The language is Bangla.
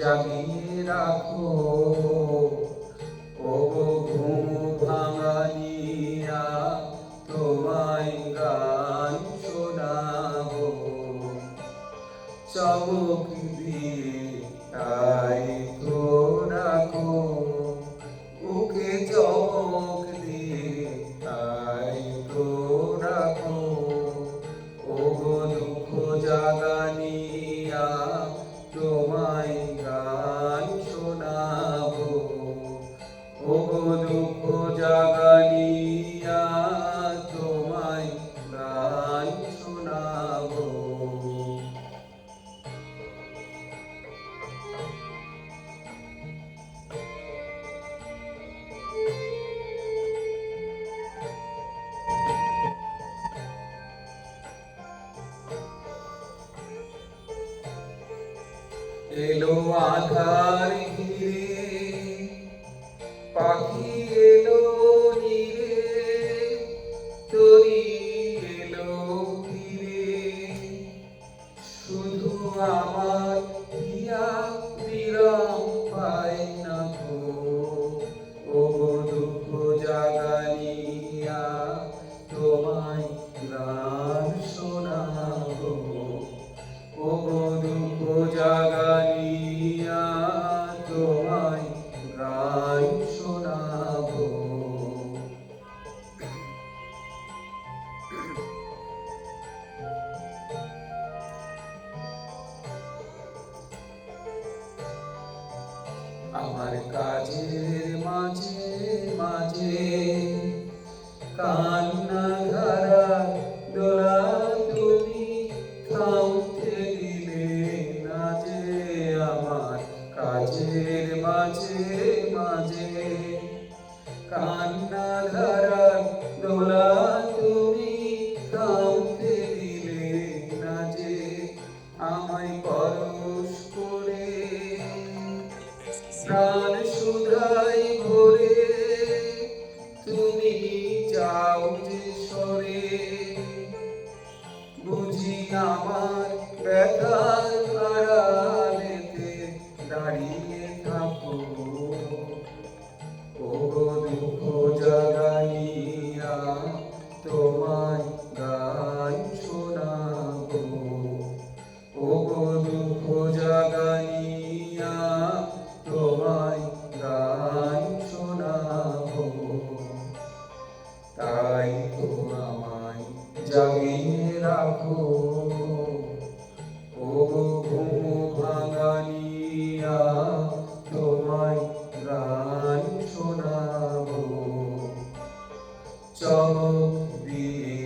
জাগিয়ে রাখো। ও ঘুম ভাঙানিয়া তোমায় গান শোনাবো। চমক দিয়ে তাই তো এলো আধার ঘিরে পাখি এলো নিরে তরি এলো ঘিরে শুধু আমার আমার কাজের মাঝে মাঝে কান্না ধারা দোলা তুমি থামতে দিলে না যে আমার কাজের মাঝে মাঝে কান্না ধারা সুধাই তুমি বুঝি আমার ব্যথা জাগিয়ে রাখো। ও ঘুম ভাঙানিয়া তোমায় গান শোনাবো। চমক দিয়ে